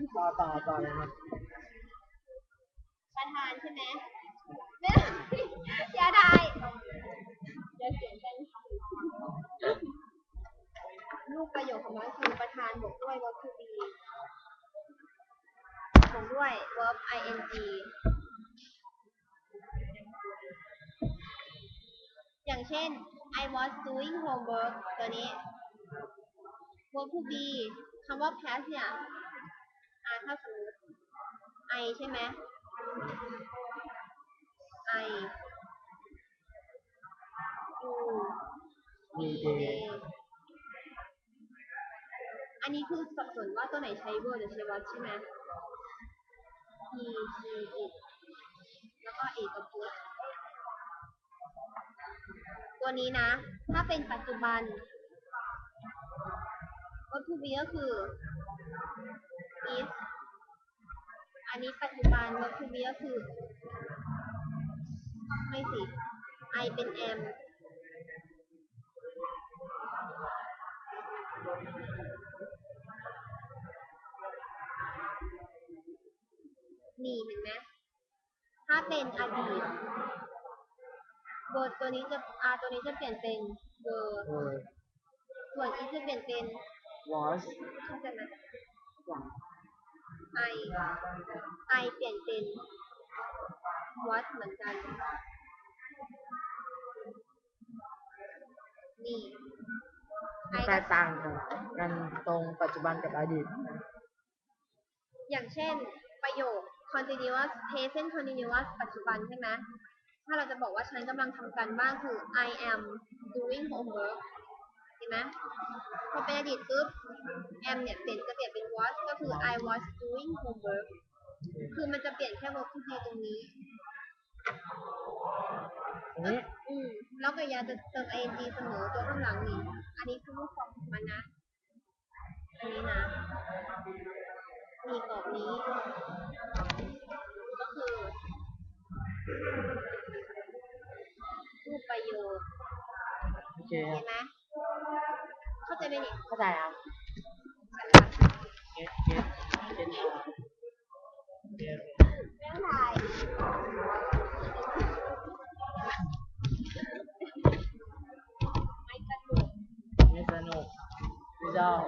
ตัวต่อต่อต่อเลยครับประธานใช่ไหมไม่ได้อย่าได้อย่าเสียงดังลูกประโยคของมันคือประธานบวกด้วย verb to be บวกด้วย verb ing อย่างเช่น I was doing homework ตัวนี้ verb to be คำว่า past เนี่ยอ่า ถ้าสมมติ I ใช่ไหม I you มีเด they อันนี้คือสับสนว่าตัวไหนใช้ verb หรือใช้ verb ใช่ไหม he she it แล้วก็ it กับ put ตัวนี้นะ ถ้าเป็นปัจจุบัน verb to be ก็คือ is อันนี้ปัจจุบัน verb to be ก็คือ ไม่สิ I เป็น am นี่เห็นไหมถ้าเป็นอดีตเบอร์ตัวนี้จะ R ตัวนี้จะเปลี่ยนเป็นเบอร์เออส่วน E จะเปลี่ยนเป็น was เข้าใจไหม หวัง I I เปลี่ยนเป็น what เหมือนกัน นี่ มันแตกต่างกันกันตรงปัจจุบันกับอดีต อย่างเช่นประโยค continuous present continuous ปัจจุบันใช่ไหมถ้าเราจะบอกว่าฉันกำลังทำการบ้านคือ I am doing homework เห็น ไหมพอเป็นอดีตปุ๊บ am เนี่ยเปลี่ยนจะเปลี่ยนเป็น was ก็คือ I was doing homework คือมันจะเปลี่ยนแค่ verb to be ตรงนี้อันนี้อืมแล้วก็ยาจะเติม ing เสมอตัวข้างหลังนี่ อันนี้คือรูปฟอร์มของมันนะ อันนี้นะ มีกรอบนี้ ก็คือ รูปประโยคโอเคคเห็รั จไหมนี่เข้าใจอะไม่สนุกไม่สนุกไม่ชอบ